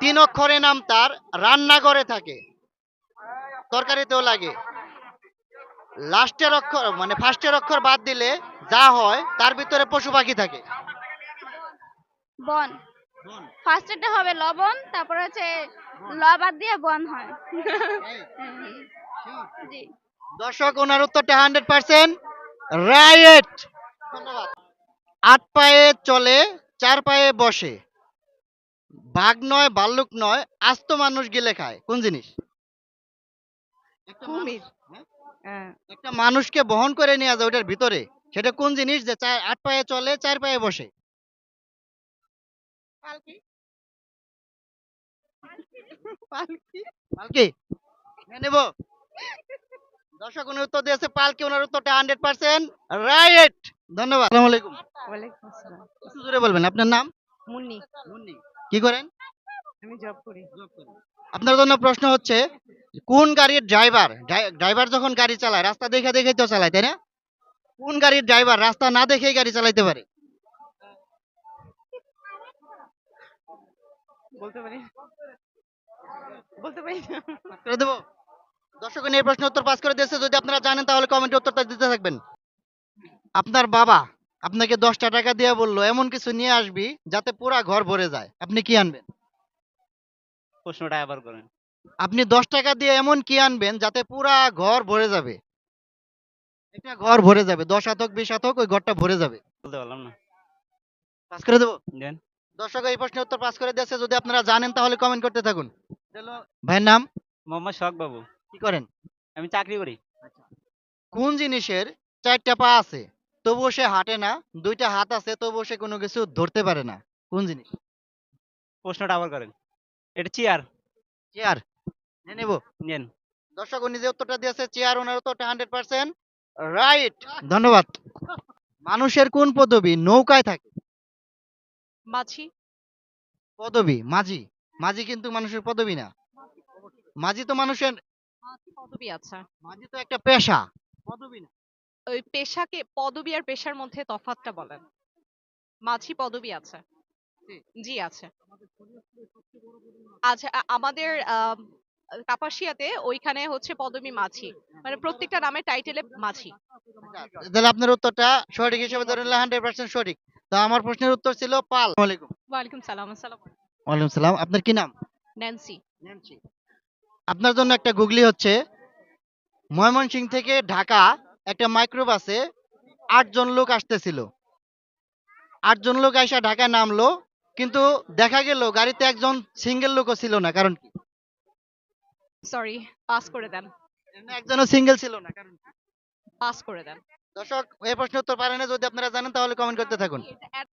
তিন অক্ষরে নাম তার রান্নাঘরে থাকে। তরকারিতেও লাগে। লাস্টের অক্ষর মানে ফার্স্টের অক্ষর বাদ দিলে যা হয় তার ভিতরে পশু পাখি থাকে। বন। ফার্স্টেরটা হবে লবণ তারপর হচ্ছে ল বাদ দিয়ে বন হয়। জি। দর্শক ওনার উত্তরটা হান্ড্রেড পার্সেন্ট রাইট। ধন্যবাদ। আট পায়ে চলে চার পায়ে বসে। বাঘ নয় ভাল্লুক নয় আস্ত মানুষ গিলে খায়। কোন জিনিস? কুমির। হ্যাঁ? হ্যাঁ। একটা মানুষকে বহন করে নিয়ে যায় ওটার ভিতরে। সেটা কোন জিনিস? যে চার আট পায়ে চলে চার পায়ে বসে। পালকি। পালকি? পালকি? নেব। দর্শক উনি উত্তর দিয়েছে পালকি। ওনার উত্তরটা হান্ড্রেড পার্সেন্ট রাইট ধন্যবাদ। আসসালামু আলাইকুম। ওয়ালাইকুম আসসালাম। একটু জোরে বলবেন আপনার নাম? মুন্নি। মুন্নি। কি করেন? আমি জব করি। আপনার জন্য প্রশ্ন হচ্ছে কোন গাড়ির ড্রাইভার ড্রাইভার যখন গাড়ি চালায় রাস্তা দেখে দেখে তো চালায় তাই না? কোন গাড়ির ড্রাইভার রাস্তা না দেখেই গাড়ি চালাইতে পারে? বলতে পারি বলতে পারি করে দেবো? দর্শক এই প্রশ্ন উত্তর পাস করে দিয়েছে। যদি আপনারা জানেন তাহলে কমেন্টে উত্তরটা দিতে থাকবেন। আপনার বাবা আপনাকে দশটা টাকা দিয়ে বলল এমন কিছু নিয়ে আসবি যাতে পুরা ঘর ভরে যায়। আপনি কি আনবেন? প্রশ্নটা আবার করেন। আপনি দশ টাকা দিয়ে এমন কি আনবেন যাতে পুরা ঘর ভরে যাবে? একটা ঘর ভরে যাবে। দশ শতক বিশ শতক ওই ঘরটা ভরে যাবে। বলতে পারলাম না। পাস করে দেবো? দেন। দর্শক এই প্রশ্নের উত্তর পাস করে দিয়েছে। যদি আপনারা জানেন তাহলে কমেন্ট করতে থাকুন। ভাইয়ের নাম? মোহাম্মদ শখ বাবু। কি করেন? আমি চাকরি করি। কোন জিনিসের চারটা পা আছে? তবুও সে হাঁটে না দুইটা হাত আছে তবুও সে কোনো কিছু ধরতে পারে না। কোন জিনিস? প্রশ্নটা আবার করেন। এটা চেয়ার চেয়ার নিয়ে নেব? নেন দর্শক উনি যে উত্তরটা দিয়েছে চেয়ার ওনার উত্তরটা হান্ড্রেড পার্সেন্ট রাইট ধন্যবাদ। মানুষের কোন পদবি নৌকায় থাকে? মাছি পদবি মাঝি। মাঝি কিন্তু মানুষের পদবি না। মাঝি তো মানুষের পদবি আছে মাঝি তো একটা পেশা। পদবি না। ওই পেশাকে পদবি আর পেশার মধ্যে তফাৎটা বলেন। মাঝি পদবি আছে। জি আছে। আচ্ছা আমাদের কাপাসিয়াতে ওইখানে হচ্ছে পদবি মাঝি। মানে প্রত্যেকটা নামের টাইটেলে মাঝি। তাহলে আপনার উত্তরটা সঠিক হিসেবে ধরে নিলে হান্ড্রেড পার্সেন্ট সঠিক। তো আমার প্রশ্নের উত্তর ছিল পাল। আলাইকুম। ওয়ালাইকুম সালাম আসসালাম ওয়ালাইকুম সালাম। আপনার কি নাম? ন্যান্সি। আপনার জন্য একটা গুগলি হচ্ছে ময়মনসিং থেকে ঢাকা একটা মাইক্রোবাসে আটজন লোক আসতেছিল আটজন লোক আইসা ঢাকায় নামলো কিন্তু দেখা গেল গাড়িতে একজন সিঙ্গেল লোকও ছিল না কারণ কি? সরি পাস করে দেন একজনও সিঙ্গেল ছিল না কারণ? পাস করে দেন দর্শক এই প্রশ্ন উত্তর পারেন না যদি আপনারা জানেন তাহলে কমেন্ট করতে থাকুন